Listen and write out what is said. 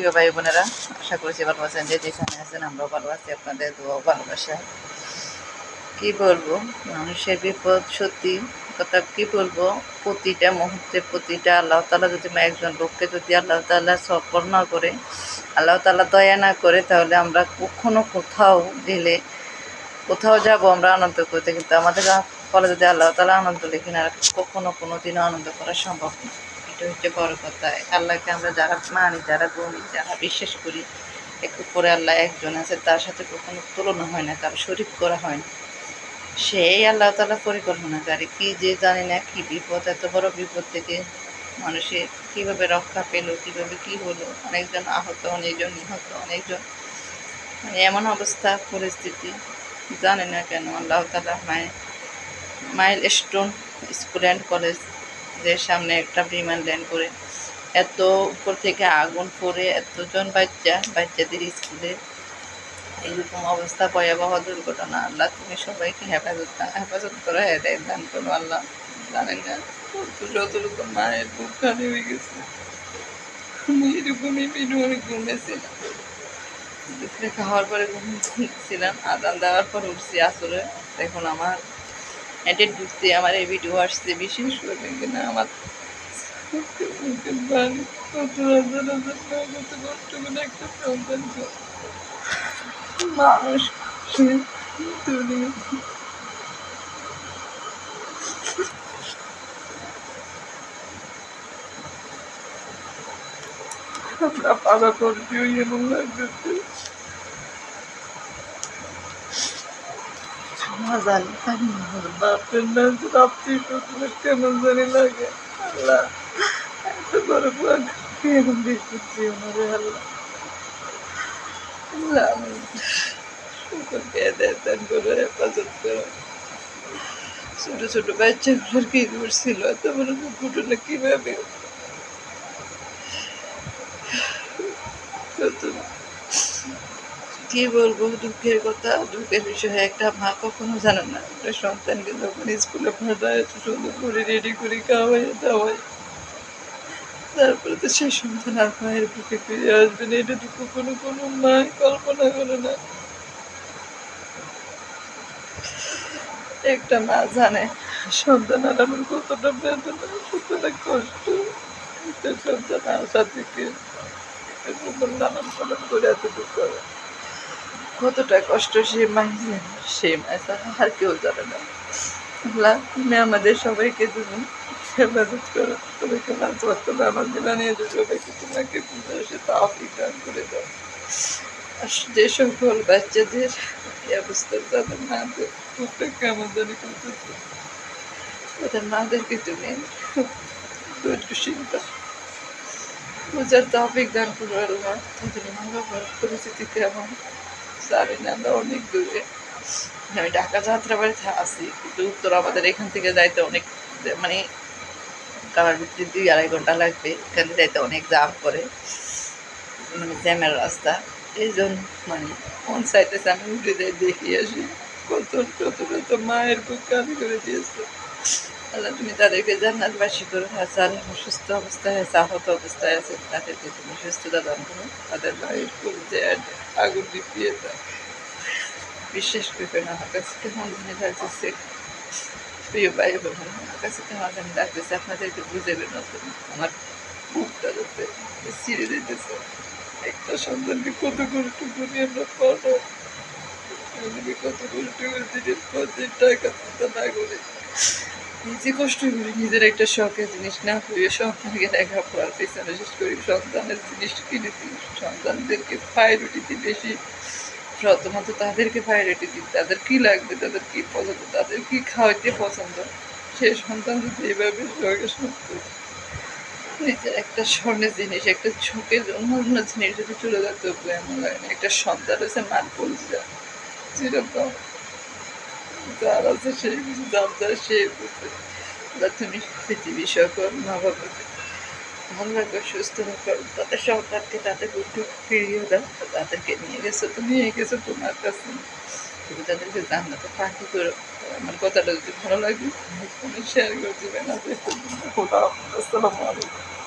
প্রিয় ভাই বোনেরা, আশা করছি ভালো আছেন। যে যেখানে আছেন, আমরাও ভালো আছি। আপনাদের দোয়াও ভালোবাসা। কি বলব? মানুষের বিপদ সত্যি কথা কি বলব? প্রতিটা মুহূর্তে প্রতিটা আল্লাহ তালা যদি একজন লোককে যদি আল্লাহ তালা সফল না করে, আল্লাহ তালা দয়া না করে, তাহলে আমরা কখনো কোথাও গেলে, কোথাও যাব আমরা আনন্দ করতে। কিন্তু আমাদের ফলে যদি আল্লাহ তালা আনন্দ লিখি না কখনো কোনো দিনও আনন্দ করা সম্ভব না। এটা হচ্ছে বড় কথা। আল্লাহকে আমরা যারা মানি, যারা গণি যারা বিশ্বাস করি একটু পরে আল্লাহ একজন আছে, তার সাথে কখনো তুলনা হয় না তার শরীর করা হয় না। সেই আল্লাহ তালা পরিকল্পনাকারী, কি যে জানি না কি বিপদ, এত বড় বিপদ থেকে মানুষে কীভাবে রক্ষা পেল, কীভাবে কি হলো, অনেকজন আহত, অনেকজন নিহত, অনেকজন মানে এমন অবস্থা, পরিস্থিতি, জানে না কেন। আল্লাহ তালা মায়ের milestone, school and college যে সামনে একটা বিমান ল্যান্ড করে, এত উপর থেকে আগুন পড়ে এতজন বাচ্চা, বাচ্চাদের স্কুলে। এইরকম অবস্থা, ভয়াবহ দুর্ঘটনা। আল্লাহ, তুমি সবাইকে হেফাজত হেফাজত করো হেদায়ত দান করো, আল্লাহ। জানেন না যতটুকু মায়ের বুক হয়ে গেছে। আমি এরকমই অনেক ঘুমেছিলাম খাওয়ার পরে ঘুমিয়েছিলাম আদান দেওয়ার পর উঠছি আসলে দেখুন আমার এটে ঢুকতে আমার এই ভিডিও আসছে বিশেষ করে কিনা আমার মুখের বাড়ি কত হাজার হাজার টাকা কত কষ্ট করে একটা সন্তান মানুষ সে দুনিয়া আমরা পাড়া পড়তেও এমন লাগতেছে জানি বাপের না রাত্রি শুধু কেমন জানি লাগে। আল্লাহ, এত বড় পাগ কেমন দেখতেছি ওনারে আল্লাহ। আল্লাহ দেন করে হেফাজত করো। ছোট ছোট বাচ্চাগুলোর কি করছিল এত বড় ঘটনা কীভাবে? কত কি বলব, দুঃখের কথা, দুঃখের বিষয় একটা মা কখনো জানে না। একটা সন্তানকে যখন স্কুলে পাঠায় এত সুন্দর করে রেডি করে খাওয়াই দাওয়াই তারপরে তো সেই সন্তান আর মায়ের বুকে ফিরে আসবে না। এটা তো কখনো কোনো মা কল্পনা করে না। একটা মা জানে, সন্তান আলানোর কতটা বেদনা, কতটা কষ্ট। সন্তান আসা থেকে লালন পালন করে এতটুকু করে। কতটা কষ্ট সে মাই জানে সে মাই ছাড়া আর কেউ জানে না। আল্লাহ, তুমি আমাদের সবাইকে তুমি হেফাজত করো সবাইকে বাঁচবার তবে আমাদের বানিয়ে দেবো সবাইকে তোমাকে সে তাফিক দান করে দাও। আর যে সকল বাচ্চাদের এই অবস্থা তাদের মাদের খুবটা কেমন জানি করতেছে তাদের মাদেরকে তুমি দুর্চিন্তা বুঝার তাফিক দান করো আল্লাহ। তাদের মা বাবার পরিস্থিতি কেমন জানি না আমরা অনেক দূরে। আমি ঢাকা যাত্রাবাড়িতে আছি, কিন্তু উত্তর আমাদের এখান থেকে যাইতে অনেক মানে কামার ভিতরে দুই আড়াই ঘণ্টা লাগবে, এখানে যাইতে অনেক জাম করে মানে জ্যামের রাস্তা। এই জন্য মানে মন চাইতেছে আমি উঠে যাই, দেখি আসি কত কত কত মায়ের বুক কালি করে দিয়েছে। আল্লাহ, তুমি তাদেরকে জান্নাতবাসী করো। যারা অসুস্থ অবস্থায় আছে আহত অবস্থায় আছে, তাদেরকে তুমি সুস্থতা দান করো। তাদের বাড়ির যে আগুন নিপিয়ে দাও। বিশ্বাস করবে না আমার কাছে কেমন জানি লাগতেছে। প্রিয় ভাই বোন, আমার কেমন জানি লাগতেছে। আপনাদেরকে বুঝেবে নতুন। আমার বুকটা যাতে ছিঁড়ে দিতেছে। একটা সন্তানকে কত কষ্ট করি আমরা পাবো কত কষ্ট করে দিনের পর দিন টাকা নিজে কষ্ট করি নিজের একটা শখের জিনিস না হয়ে সন্তানকে লেখাপড়ার পেছনে শেষ করি সন্তানের জিনিস কিনে দিই সন্তানদেরকে প্রায়োরিটি দিই বেশি। প্রথমত তাদেরকে প্রায়োরিটি দিই, তাদের কী লাগবে, তাদের কি পছন্দ, তাদের কি খাওয়াইতে পছন্দ? সে সন্তান যদি এইভাবে শখে সত্য নিজের একটা স্বর্ণের জিনিস, একটা ঝোঁকের অন্য জিনিস যদি চলে যেত এমন লাগে না। একটা সন্তান হচ্ছে মান পরিচয়। যেরকম যার আছে সেই বুঝে যার যার সে বুঝে। তুমি পৃথিবী সকল মা বাবাকে ভালো রাখো সুস্থ রাখো, তাদের সরকারকে তাদের একটু ফিরিয়ে দাও তাদেরকে নিয়ে গেছো, তুমি নিয়ে গেছো তোমার কাছে। তুমি তাদেরকে জান্নাতে পাখি করো। আমার কথাটা যদি ভালো লাগে শেয়ার করে দেবেন। আসসালামু আলাইকুম।